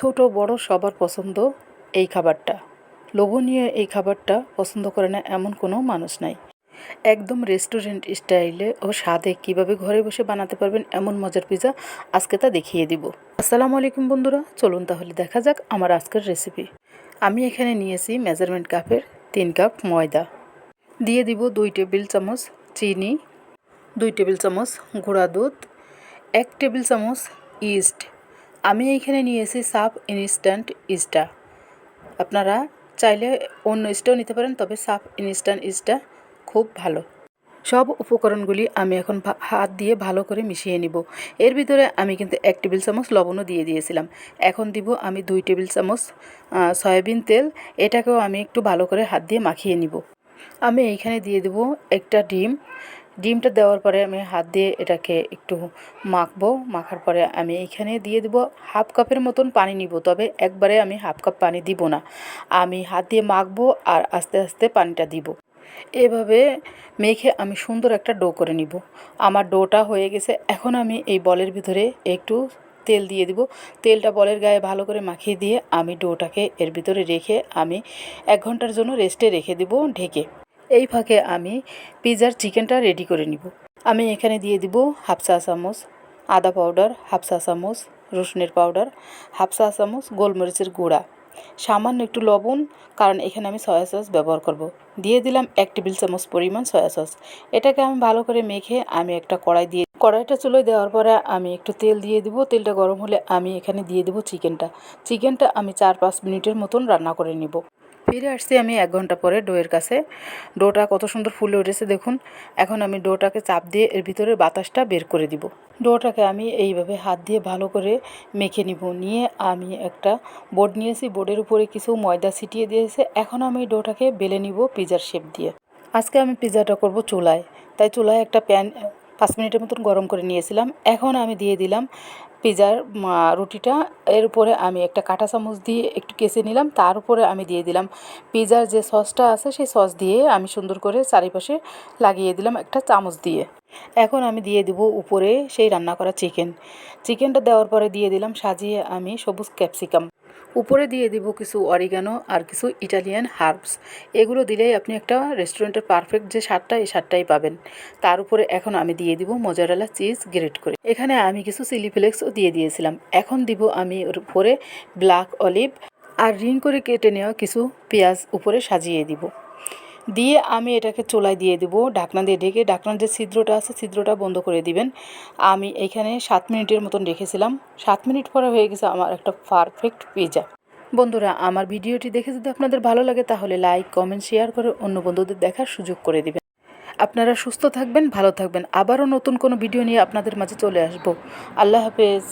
ছোট বড় সবার পছন্দ এই খাবারটা। লোভনীয় এই খাবারটা পছন্দ করে না এমন কোনো মানুষ নাই। একদম রেস্টুরেন্ট স্টাইলে ও স্বাদে কীভাবে ঘরে বসে বানাতে পারবেন এমন মজার পিজা আজকে তা দেখিয়ে দিব। আসসালামু আলাইকুম বন্ধুরা, চলুন তাহলে দেখা যাক আমার আজকের রেসিপি আমি এখানে নিয়েছি মেজারমেন্ট কাপের তিন কাপ ময়দা। দিয়ে দিব দুই টেবিল চামচ চিনি, দুই টেবিল চামচ গুঁড়া দুধ, এক টেবিল চামচ ইস্ট আমি এইখানে নিয়েছি সাফ ইনস্ট্যান্ট ইস্টা আপনারা চাইলে অন্য ইস্টাও নিতে পারেন, তবে সাফ ইনস্ট্যান্ট ইস্টা খুব ভালো। সব উপকরণগুলি আমি এখন হাত দিয়ে ভালো করে মিশিয়ে নিব। এর ভিতরে আমি কিন্তু এক টেবিল চামচ লবণও দিয়ে দিয়েছিলাম। এখন দিব আমি দুই টেবিল চামচ সয়াবিন তেল। এটাকেও আমি একটু ভালো করে হাত দিয়ে মাখিয়ে নিব। আমি এইখানে দিয়ে দেব একটা ডিম ডিমটা দেওয়ার পরে আমি হাত দিয়ে এটাকে একটু মাখবো। মাখার পরে আমি এইখানে দিয়ে দেব হাফ কাপের মতন পানি নিব, তবে একবারে আমি হাফ কাপ পানি দিব না। আমি হাত দিয়ে মাখবো আর আস্তে আস্তে পানিটা দিব। এভাবে মেখে আমি সুন্দর একটা ডো করে নিব। আমার ডোটা হয়ে গেছে। এখন আমি এই বলের ভিতরে একটু তেল দিয়ে দিব। তেলটা বলের গায়ে ভালো করে মাখিয়ে দিয়ে আমি ডোটাকে এর ভিতরে রেখে আমি এক ঘণ্টার জন্য রেস্টে রেখে দিব ঢেকে। এই ফাঁকে আমি পিৎজার চিকেনটা রেডি করে নিব। আমি এখানে দিয়ে দিব হাফ চা চামচ আদা পাউডার হাফ চা চামচ রসুনের পাউডার হাফ চা চামচ গোলমরিচের গুঁড়া, সামান্য একটু লবণ, কারণ এখানে আমি সয়া সস ব্যবহার করব। দিয়ে দিলাম এক টেবিল চামচ পরিমাণ সয়া সস এটাকে আমি ভালো করে মেখে আমি একটা কড়াই দিয়ে কড়াইটা চুলোয় দেওয়ার পরে আমি একটু তেল দিয়ে দিব। তেলটা গরম হলে আমি এখানে দিয়ে দেবো চিকেনটা। চিকেনটা আমি চার পাঁচ মিনিটের মতন রান্না করে নিব। ফিরে আসছি আমি এক ঘণ্টা পরে ডোয়ের কাছে। ডোটা কত সুন্দর ফুলে উঠেছে দেখুন। এখন আমি ডোটাকে চাপ দিয়ে এর ভিতরে বাতাসটা বের করে দিব। ডোটাকে আমি এইভাবে হাত দিয়ে ভালো করে মেখে নিব। নিয়ে আমি একটা বোর্ড নিয়েছি। বোর্ডের উপরে কিছু ময়দা ছিটিয়ে দিয়েছে। এখন আমি ডোটাকে বেলে নিব পিজার শেপ দিয়ে। আজকে আমি পিজাটা করব চুলায়। তাই চুলায় একটা প্যান পাঁচ মিনিটের মতন গরম করে নিয়েছিলাম। এখন আমি দিয়ে দিলাম পিজার রুটিটা। এর উপরে আমি একটা কাঁটা চামচ দিয়ে একটু কেসে নিলাম। তার উপরে আমি দিয়ে দিলাম পিজার যে সসটা আছে, সেই সস দিয়ে আমি সুন্দর করে চারিপাশে লাগিয়ে দিলাম একটা চামচ দিয়ে। এখন আমি দিয়ে দিব উপরে সেই রান্না করা চিকেন। চিকেনটা দেওয়ার পরে দিয়ে দিলাম সাজিয়ে আমি সবুজ ক্যাপসিকাম। উপরে দিয়ে দিব কিছু অরিগানো আর কিছু ইটালিয়ান হার্বস এগুলো দিলেই আপনি একটা রেস্টুরেন্টের পারফেক্ট যে স্বাদটা, এই স্বাদটাই পাবেন। তার উপরে এখন আমি দিয়ে দিব মোজারেলা চিজ গ্রেট করে। এখানে আমি কিছু চিলি ফ্লেক্সও দিয়ে দিয়েছিলাম। এখন দিব আমি ওর উপরে ব্ল্যাক অলিভ আর রিং করে কেটে নেওয়া কিছু পেঁয়াজ উপরে সাজিয়ে দিব। দিয়ে আমি এটাকে চোলায় দিয়ে দেবো। ঢাকনা দিয়ে ঢেকে ঢাকনার যে ছিদ্রটা আছে, ছিদ্রটা বন্ধ করে দিবেন। আমি এখানে সাত মিনিটের মতন রেখেছিলাম। সাত মিনিট পরে হয়ে গেছে আমার একটা পারফেক্ট পিজা বন্ধুরা, আমার ভিডিওটি দেখে যদি আপনাদের ভালো লাগে, তাহলে লাইক কমেন্ট শেয়ার করে অন্য বন্ধুদের দেখার সুযোগ করে দেবেন। আপনারা সুস্থ থাকবেন, ভালো থাকবেন। আবারও নতুন কোনো ভিডিও নিয়ে আপনাদের মাঝে চলে আসব। আল্লাহ হাফেজ।